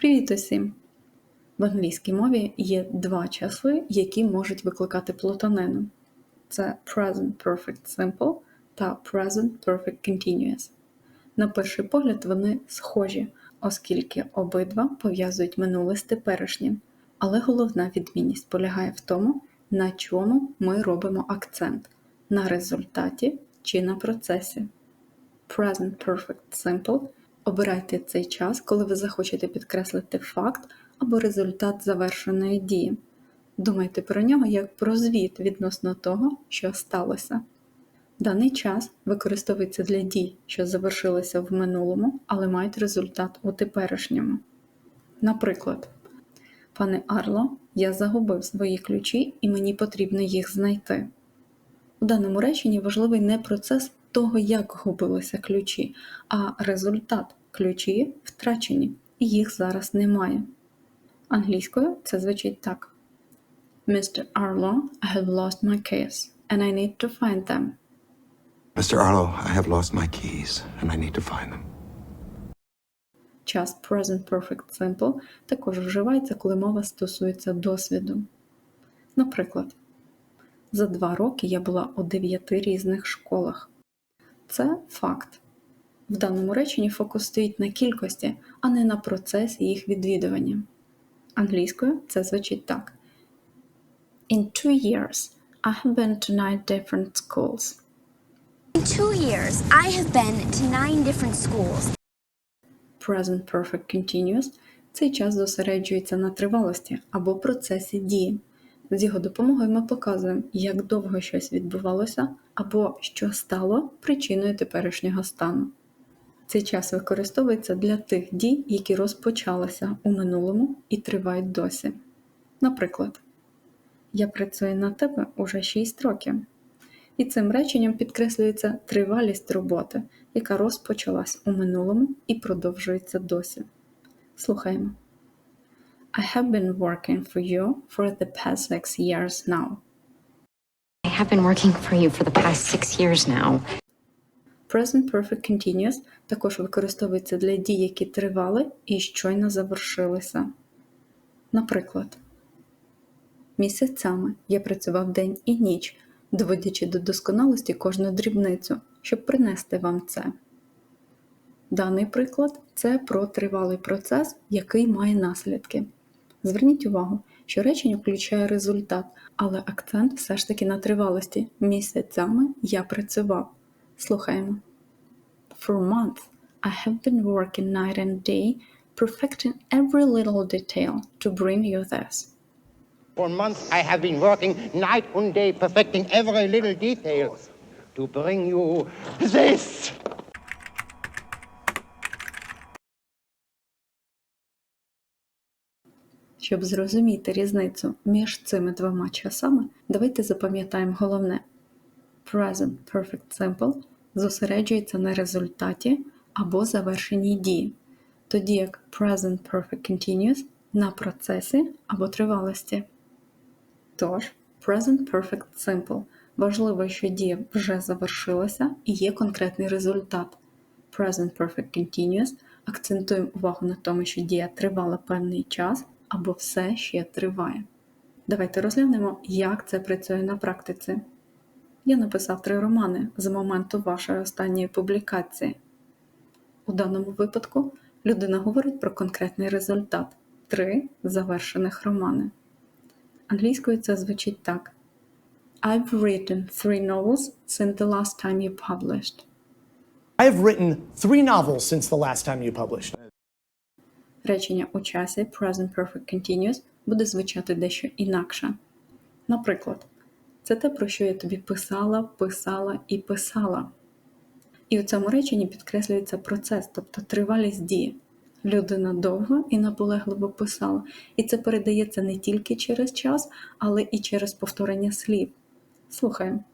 Привіт усім! В англійській мові є два часи, які можуть викликати плутанину. Це Present Perfect Simple та Present Perfect Continuous. На перший погляд вони схожі, оскільки обидва пов'язують минуле з теперішнім. Але головна відмінність полягає в тому, на чому ми робимо акцент на результаті чи на процесі. Present Perfect Simple Обирайте цей час, коли ви захочете підкреслити факт або результат завершеної дії. Думайте про нього як про звіт відносно того, що сталося. Даний час використовується для дій, що завершилися в минулому, але мають результат у теперішньому. Наприклад, пане Арло, я загубив свої ключі і мені потрібно їх знайти. У даному реченні важливий не процес того, як губилися ключі, а результат ключі втрачені, і їх зараз немає. Англійською це звучить так: Mr. Arlo, I have lost my keys, and I need to find them. Mr. Arlo, I have lost my keys, and I need to find them. Час Present Perfect Simple також вживається, коли мова стосується досвіду. Наприклад, за два роки я була у дев'яти різних школах. Це факт. В даному реченні фокус стоїть на кількості, а не на процесі їх відвідування. Англійською це звучить так: In two years, I have been to nine different schools. In two years, I have been to nine different schools. Present Perfect Continuous цей час зосереджується на тривалості або процесі дії. З його допомогою ми показуємо, як довго щось відбувалося або що стало причиною теперішнього стану. Цей час використовується для тих дій, які розпочалися у минулому і тривають досі. Наприклад, я працюю на тебе уже 6 років. І цим реченням підкреслюється тривалість роботи, яка розпочалась у минулому і продовжується досі. Слухаємо. I have been working for you for the past six years now. I have been working for you for the past six years now. Present Perfect Continuous також використовується для дій, які тривали і щойно завершилися. Наприклад, місяцями я працював день і ніч, доводячи до досконалості кожну дрібницю, щоб принести вам це. Даний приклад це про тривалий процес, який має наслідки. Зверніть увагу, що речення включає результат, але акцент все ж таки на тривалості. Місяцями я працював. Слухаємо. For months, I have been working night and day, perfecting every little detail to bring you this. For months I have been working night and day, perfecting every little detail to bring you this. Щоб зрозуміти різницю між цими двома часами, давайте запам'ятаємо головне. Present Perfect Simple зосереджується на результаті або завершеній дії, тоді як Present Perfect Continuous на процесі або тривалості. Тож, Present Perfect Simple важливо, що дія вже завершилася і є конкретний результат. Present Perfect Continuous акцентуємо увагу на тому, що дія тривала певний час або все ще триває. Давайте розглянемо, як це працює на практиці. Я написав три романи з моменту вашої останньої публікації. У даному випадку людина говорить про конкретний результат три завершених романи. Англійською це звучить так: I've written three novels since the last time you published. I have written three novels since the last time you published. Речення у часі Present Perfect Continuous буде звучати дещо інакше. Наприклад, це те, про що я тобі писала, писала і писала. І у цьому реченні підкреслюється процес, тобто тривалість дії. Людина довго і наполегливо писала, і це передається не тільки через час, але і через повторення слів. Слухаємо.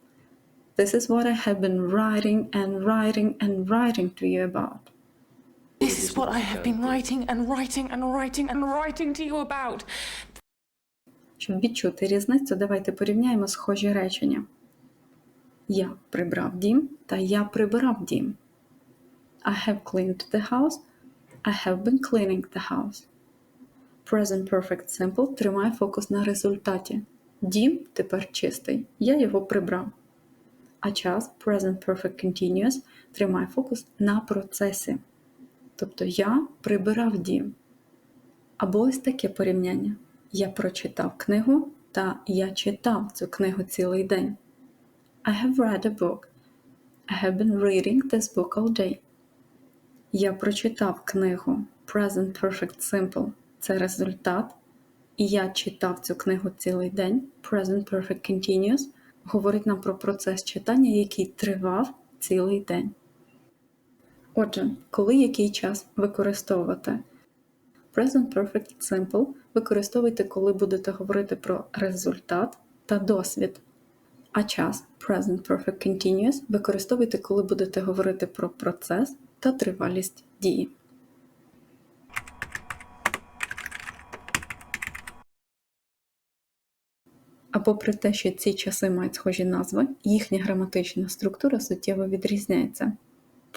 This is what I have been writing and writing and writing to you about. This is what I have been writing and writing and writing and writing to you about. Щоб відчути різницю, давайте порівняємо схожі речення. Я прибрав дім та я прибирав дім. I have cleaned the house. I have been cleaning the house. Present Perfect Simple тримає фокус на результаті. Дім тепер чистий. Я його прибрав. А час Present Perfect Continuous тримає фокус на процесі. Тобто я прибирав дім. Або ось таке порівняння. Я прочитав книгу та я читав цю книгу цілий день. I have read a book. I have been reading this book all day. Я прочитав книгу Present Perfect Simple. Це результат. І я читав цю книгу цілий день. Present Perfect Continuous говорить нам про процес читання, який тривав цілий день. Отже, коли який час використовувати? Present Perfect Simple використовуйте, коли будете говорити про результат та досвід. А час Present Perfect Continuous використовуйте, коли будете говорити про процес та тривалість дії. А попри те, що ці часи мають схожі назви, їхня граматична структура суттєво відрізняється.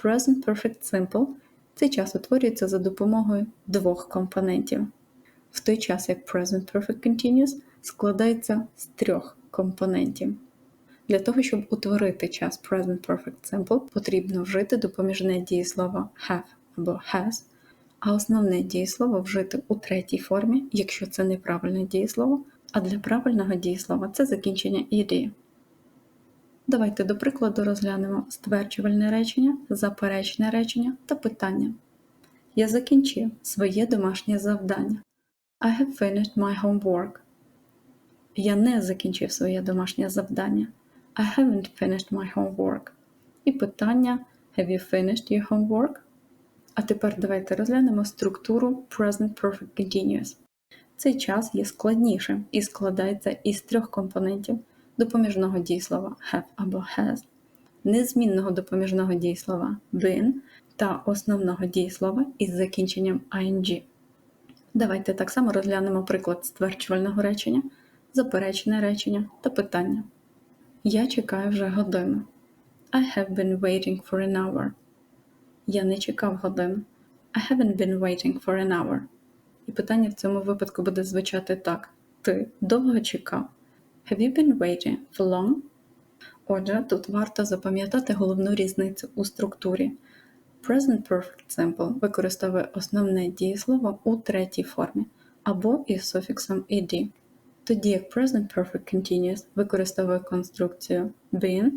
Present Perfect Simple цей час утворюється за допомогою двох компонентів, в той час як Present Perfect Continuous складається з трьох компонентів. Для того, щоб утворити час Present Perfect Simple, потрібно вжити допоміжне дієслово have або has, а основне дієслово вжити у третій формі, якщо це неправильне дієслово, а для правильного дієслова це закінчення ed. Давайте до прикладу розглянемо стверджувальне речення, заперечне речення та питання. Я закінчив своє домашнє завдання. I have finished my homework. Я не закінчив своє домашнє завдання. I haven't finished my homework. І питання Have you finished your homework? А тепер давайте розглянемо структуру Present Perfect Continuous. Цей час є складнішим і складається із трьох компонентів допоміжного дієслова have або has, незмінного допоміжного дієслова been та основного дієслова із закінченням ing. Давайте так само розглянемо приклад стверджувального речення, заперечне речення та питання. Я чекаю вже годину. I have been waiting for an hour. Я не чекав годину. I haven't been waiting for an hour. І питання в цьому випадку буде звучати так: Ти довго чекав? Have you been waiting for long? Отже, тут варто запам'ятати головну різницю у структурі. Present Perfect Simple використовує основне дієслово у третій формі або із суфіксом ed, тоді як Present Perfect Continuous використовує конструкцію been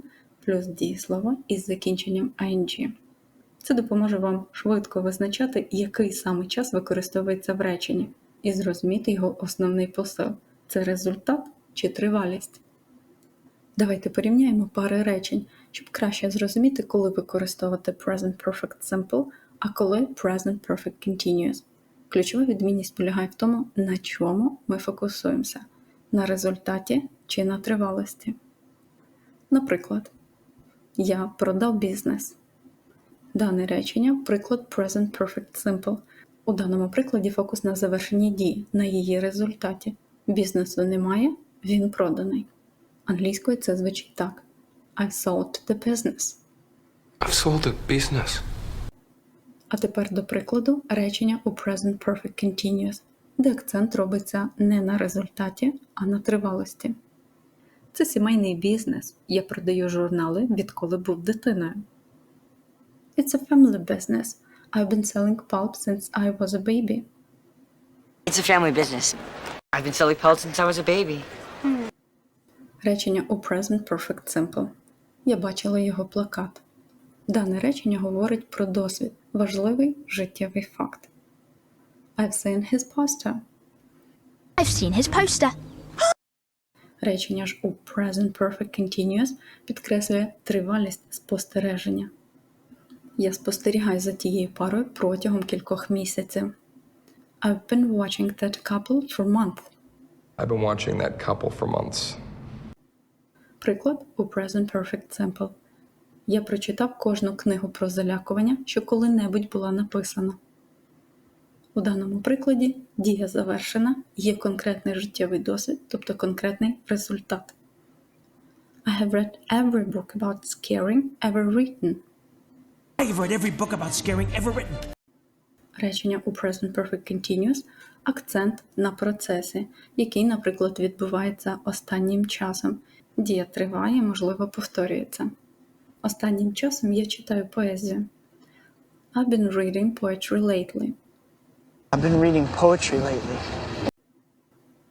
плюс дієслово із закінченням ing. Це допоможе вам швидко визначати, який саме час використовується в реченні, і зрозуміти його основний посил це результат чи тривалість. Давайте порівняємо пари речень, щоб краще зрозуміти, коли використовувати Present Perfect Simple, а коли Present Perfect Continuous. Ключова відмінність полягає в тому, на чому ми фокусуємося на результаті чи на тривалості. Наприклад, я продав бізнес. Дане речення приклад Present Perfect Simple. У даному прикладі фокус на завершенні дії, на її результаті. Бізнесу немає, він проданий. Англійською це звучить так: I sold the business. I've sold a business. А тепер до прикладу речення у Present Perfect Continuous, де акцент робиться не на результаті, а на тривалості. Це сімейний бізнес. Я продаю журнали, відколи був дитиною. It's a family business. I've been selling pulp since I was a baby. It's a family business. I've been selling pellets since I was a baby. Речення у Present Perfect Simple. Я бачила його плакат. Дане речення говорить про досвід, важливий життєвий факт. I've seen his poster. I've seen his poster. Речення ж у Present Perfect Continuous підкреслює тривалість спостереження. Я спостерігаю за тією парою протягом кількох місяців. I've been watching that couple for months. I've been watching that couple for months. Приклад у Present Perfect Simple. Я прочитав кожну книгу про залякування, що коли-небудь була написана. У даному прикладі дія завершена, є конкретний життєвий досвід, тобто конкретний результат. I have read every book about scaring ever written. I have read every book about scaring ever written. Речення у Present Perfect Continuous – акцент на процесі, який, наприклад, відбувається останнім часом. Дія триває, можливо, повторюється. Останнім часом я читаю поезію. I've been reading poetry lately. I've been reading poetry lately.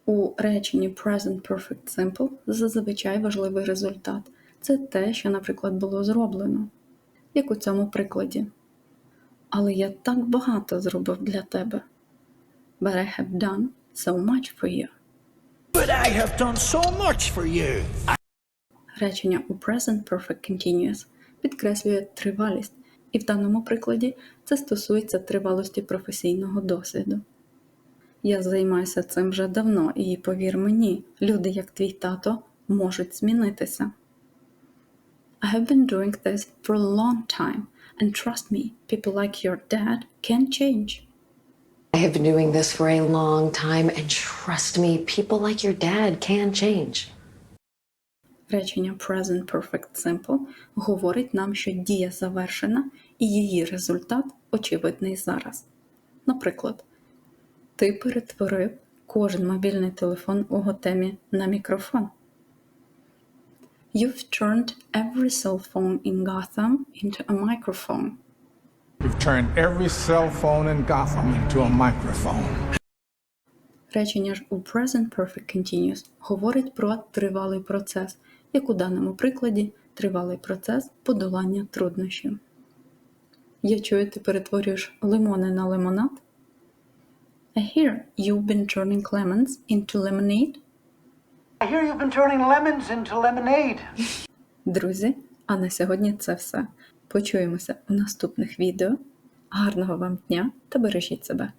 У реченні Present Perfect Simple зазвичай важливий результат. Це те, що, наприклад, було зроблено, як у цьому прикладі. Але я так багато зробив для тебе. But I have done so much for you. But I have done so much for you. Речення у Present Perfect Continuous підкреслює тривалість, і в даному прикладі це стосується тривалості професійного досвіду. Я займаюся цим вже давно, і повір мені, люди, як твій тато, можуть змінитися. I have been doing this for a long time, and trust me, people like your dad can change. I have been doing this for a long time, and trust me, people like your dad can change. Речення Present Perfect Simple говорить нам, що дія завершена і її результат очевидний зараз. Наприклад, ти перетворив кожен мобільний телефон у готемі на мікрофон. You've turned every cell phone in Gotham into a microphone. Turned every cell phone in Gotham into a microphone. Речення ж у Present Perfect Continuous говорить про тривалий процес, як у даному прикладі тривалий процес подолання труднощів. Я чую, ти перетворюєш лимони на лимонад. I hear you've been turning lemons into lemonade. I hear you've been turning lemons into lemonade. Друзі, а на сьогодні це все. Почуємося у наступних відео. Гарного вам дня та бережіть себе!